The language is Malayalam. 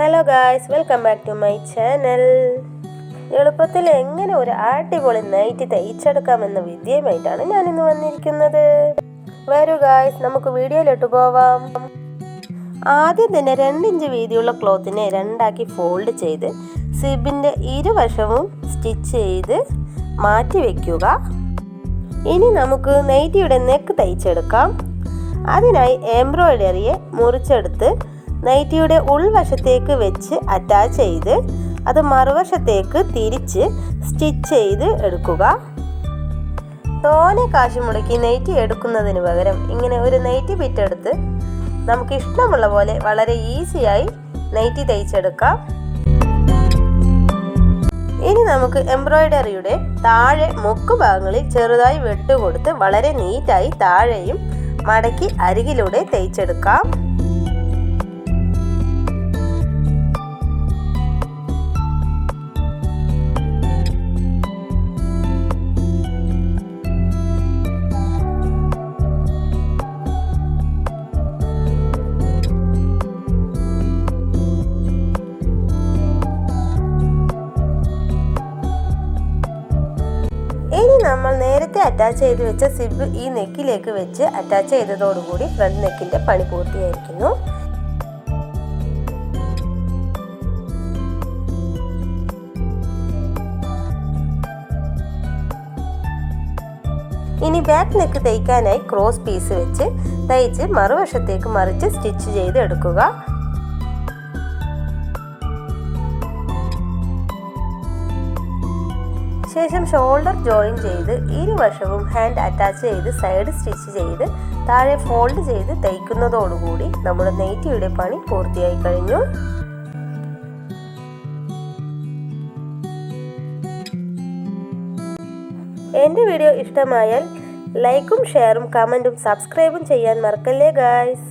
Hello guys welcome back to my channel എളുപ്പത്തിൽ എങ്ങനെ ഒരു അടിപൊളി നൈറ്റ് തയ്ച്ചെടുക്കാമെന്ന വിദ്യയുമായിട്ടാണ് ഞാൻ ഇന്ന് വന്നിരിക്കുന്നത്. വരൂ ഗായ്സ് നമുക്ക് വീഡിയോയിലോട്ട് പോവാം. ആദ്യം തന്നെ രണ്ടിഞ്ച് വീതിയുള്ള ക്ലോത്തിനെ രണ്ടാക്കി ഫോൾഡ് ചെയ്ത് സിബിന്റെ ഇരുവശവും സ്റ്റിച്ച് ചെയ്ത് മാറ്റി വയ്ക്കുക ഇനി നമുക്ക് നൈറ്റിയുടെ നെക്ക് തയ്ച്ചെടുക്കാം അതിനായി എംബ്രോയിഡറിയെ മുറിച്ചെടുത്ത് നൈറ്റിയുടെ ഉൾവശത്തേക്ക് വെച്ച് അറ്റാച്ച് ചെയ്ത് അത് മറുവശത്തേക്ക് തിരിച്ച് സ്റ്റിച്ച് ചെയ്ത് എടുക്കുക. തോനെ കാശ് മുടക്കി നൈറ്റി എടുക്കുന്നതിന് പകരം ഇങ്ങനെ ഒരു നൈറ്റി ബിറ്റെടുത്ത് നമുക്ക് ഇഷ്ടമുള്ള പോലെ വളരെ ഈസിയായി നൈറ്റി തയ്ച്ചെടുക്കാം ഇനി നമുക്ക് എംബ്രോയിഡറിയുടെ താഴെ മുക്ക് ഭാഗങ്ങളിൽ ചെറുതായി വെട്ടുകൊടുത്ത് വളരെ നീറ്റായി താഴെയും മടക്കി അരികിലൂടെ തയ്ച്ചെടുക്കാം നമ്മൾ നേരത്തെ അറ്റാച്ച് ചെയ്ത് വെച്ച സിബ് ഈ നെക്കിലേക്ക് വെച്ച് അറ്റാച്ച് ചെയ്തതോടുകൂടി ഫ്രണ്ട് നെക്കിന്റെ പണി പൂർത്തിയായിരിക്കുന്നു. ഇനി ബാക്ക് നെക്ക് തയ്ക്കാനായി ക്രോസ് പീസ് വെച്ച് തയ്ച്ച് മറുവശത്തേക്ക് മറിച്ച് സ്റ്റിച്ച് ചെയ്ത് എടുക്കുക ശേഷം ഷോൾഡർ ജോയിൻ ചെയ്ത് ഇരുവശവും ഹാൻഡ് അറ്റാച്ച് ചെയ്ത് സൈഡ് സ്റ്റിച്ച് ചെയ്ത് താഴെ ഫോൾഡ് ചെയ്ത് തയ്ക്കുന്നതോടുകൂടി നമ്മുടെ നെയ്റ്റിയുടെ പണി പൂർത്തിയായി കഴിഞ്ഞു. എന്റെ വീഡിയോ ഇഷ്ടമായാൽ ലൈക്കും ഷെയറും കമന്റും സബ്സ്ക്രൈബും ചെയ്യാൻ മറക്കല്ലേ ഗായ്സ്